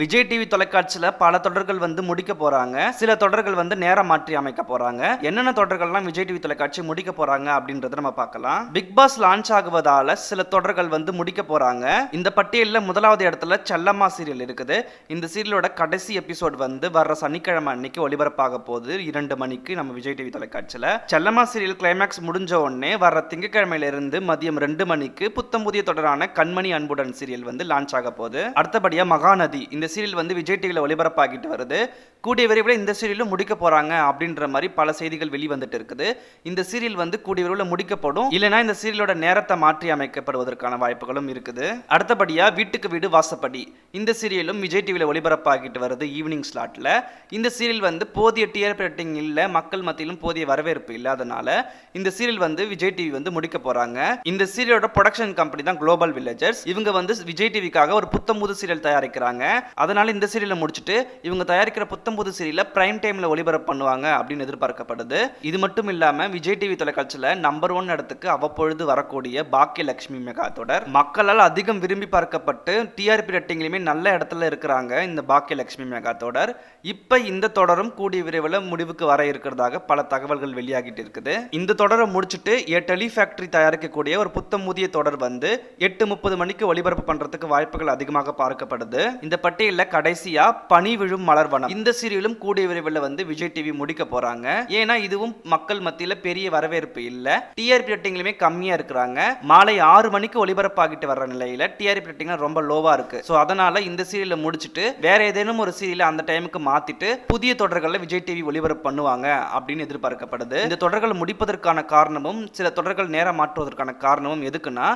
Vijay TV தொலைக்காட்சியில் பல தொடர்கள் வந்து முடிக்க போறாங்க. சில தொடர்கள் வந்து நேரம் மாற்றி அமைக்க போறாங்க. என்னென்ன தொடர்கள்லாம் விஜய் டிவி தொலைக்காட்சி முடிக்க போறாங்க அப்படின்றத நம்ம பார்க்கலாம். பிக் பாஸ் லான்ச் ஆகுவதால சில தொடர்கள் வந்து முடிக்க போறாங்க. இந்த பட்டியலில் முதலாவது இடத்துல செல்லம்மா சீரியல் இருக்குது. இந்த சீரியலோட கடைசி எபிசோட் வந்து வர்ற சனிக்கிழமை அன்னைக்கு ஒளிபரப்பாக போகுது. இரண்டு மணிக்கு நம்ம விஜய் டிவி தொலைக்காட்சியில். செல்லம்மா சீரியல் கிளைமேக்ஸ் முடிஞ்ச உடனே வர்ற திங்கக்கிழமையிலிருந்து மதியம் ரெண்டு மணிக்கு புத்தம் புதிய தொடரான கண்மணி அன்புடன் சீரியல் வந்து லான்ச் ஆக போகுது. அடுத்தபடியாக மகாநதி. இந்த சீரியல் வந்து விஜய் டிவியில் ஒளிபரப்பாகிட்டு வருது. கூடிய விரைவில் இந்த சீரியலும் முடிக்க போறாங்க அப்படின்ற மாதிரி பல செய்திகள் வெளிவந்துட்டு இருக்குது. இந்த சீரியல் வந்து கூடிய விரைவில் முடிக்கப்படும். இல்லைனா இந்த சீரியலோட நேரத்தை மாற்றி அமைக்கப்படுவதற்கான வாய்ப்புகளும் இருக்குது. அடுத்தபடியா வீட்டுக்கு வீடு வாசப்படி. இந்த சீரியலும் விஜய் டிவியில் ஒளிபரப்பாகிட்டு வருது ஈவினிங் ஸ்லாட்ல. இந்த சீரியல் வந்து போதிய டிஆர்பி ரேட்டிங் இல்லை மக்கள் மத்தியிலும் போதிய வரவேற்பு இல்லாதனால இந்த சீரியல் வந்து விஜய் டிவி வந்து முடிக்க போறாங்க. இந்த சீரியலோட ப்ரொடக்ஷன் கம்பெனி தான் குளோபல் வில்லேஜர்ஸ் இவங்க வந்து விஜய் டிவிக்காக ஒரு புத்தம் புது சீரியல் தயாரிக்கிறாங்க. அதனால் இந்த சீரியலை முடிச்சுட்டு இவங்க தயாரிக்கிற புத்தம் புது சீரியலை பிரைம் டைமில் ஒளிபரப்பு பண்ணுவாங்க அப்படின்னு எதிர்பார்க்கப்படுது. இது மட்டும் இல்லாமல் விஜய் டிவி தொலைக்காட்சியில் நம்பர் ஒன் இடத்துக்கு அவ்வப்பொழுது வரக்கூடிய பாக்கிய லட்சுமி மெகா தொடர். மக்களால் அதிகம் விரும்பி பார்க்கப்பட்டு டிஆர்பி ரேட்டிங்லையுமே நல்ல இடத்துல இருக்கிறாங்க இந்த பாக்கிய லட்சுமி மெகா தொடர். இப்போ இந்த தொடரும் கூடிய விரைவில் முடிவுக்கு வர இருக்கிறதாக பல தகவல்கள் வெளியாகிட்டு இருக்குது. இந்த தொடரை முடிச்சுட்டு ஏ டெலி ஃபேக்டரி தயாரிக்கக்கூடிய ஒரு புத்தம் புதிய தொடர் வந்து எட்டு முப்பது மணிக்கு ஒளிபரப்பு பண்ணுறதுக்கு வாய்ப்புகள் அதிகமாக பார்க்கப்படுது. இந்த பட்டியலில் கடைசியா பனி விழும் மலர்வனம் இந்த சீரியலும் கூடிய விரைவில் வந்து விஜய் டிவி முடிக்க போறாங்க. ஏன்னா இதுவும் மக்கள் மத்தியில பெரிய வரவேற்பு இல்ல. டிஆர்பி ரேட்டிங்லயுமே கம்மியா இருக்கிறாங்க. மாலை ஆறு மணிக்கு ஒளிபரப்பாகிட்டு வர்ற நிலையில டிஆர்பி ரேட்டிங் ரொம்ப லோவா இருக்கு. ஸோ அதனால இந்த சீரியலை முடிச்சுட்டு வேற ஏதேனும் ஒரு சீரியலை அந்த டைமுக்கு மாத்திட்டு புதிய தொடர்களில் விஜய் டிவி ஒளிபரப்பு பண்ணுவாங்க அப்படின்னு எதிர்பார்க்கப்படுது. இந்த தொடர்கள் முடிப்பதற்கான காரணமும் சில தொடர்கள் நேரம் மாற்றுவதற்கான காரணமும் எதுக்குன்னா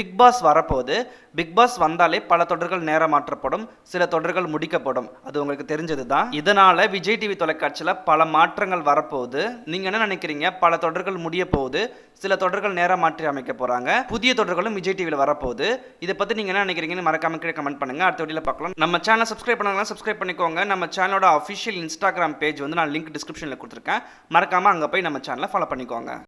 பிக் பாஸ் வரப்போது பிக் பாஸ் வந்தாலே பல தொடர்கள் நேரம் மாற்றப்படும். சில தொடர்கள் முடிக்கப்படும். அது உங்களுக்கு தெரிஞ்சது தான் இதனால விஜய் டிவி தொலைக்காட்சியில் பல மாற்றங்கள் வரப்போகுது. நீங்க என்ன நினைக்கிறீங்க? பல தொடர்கள் முடிய போகுது. சில தொடர்கள் நேரம் மாற்றி அமைக்க போறாங்க. புதிய தொடர்களும் விஜய் டிவியில் வரப்போகுது. இதை பத்தி நீங்க என்ன நினைக்கிறீங்கன்னு மறக்காம கீழே கமெண்ட் பண்ணுங்க. அடுத்த வீடியோல பார்க்கலாம். நம்ம சேனல் சப்ஸ்கிரைப் பண்ணாங்கன்னா சப்ஸ்கிரைப் பண்ணிக்கோங்க. நம்ம சேனலோட அஃபிஷியல் இன்ஸ்டாகிராம் பேஜ் வந்து நான் லிங்க் டிஸ்கிரிப்ஷனில் கொடுத்துருக்கேன். மறக்காம அங்கே போய் நம்ம சேனலை ஃபாலோ பண்ணிக்கோங்க.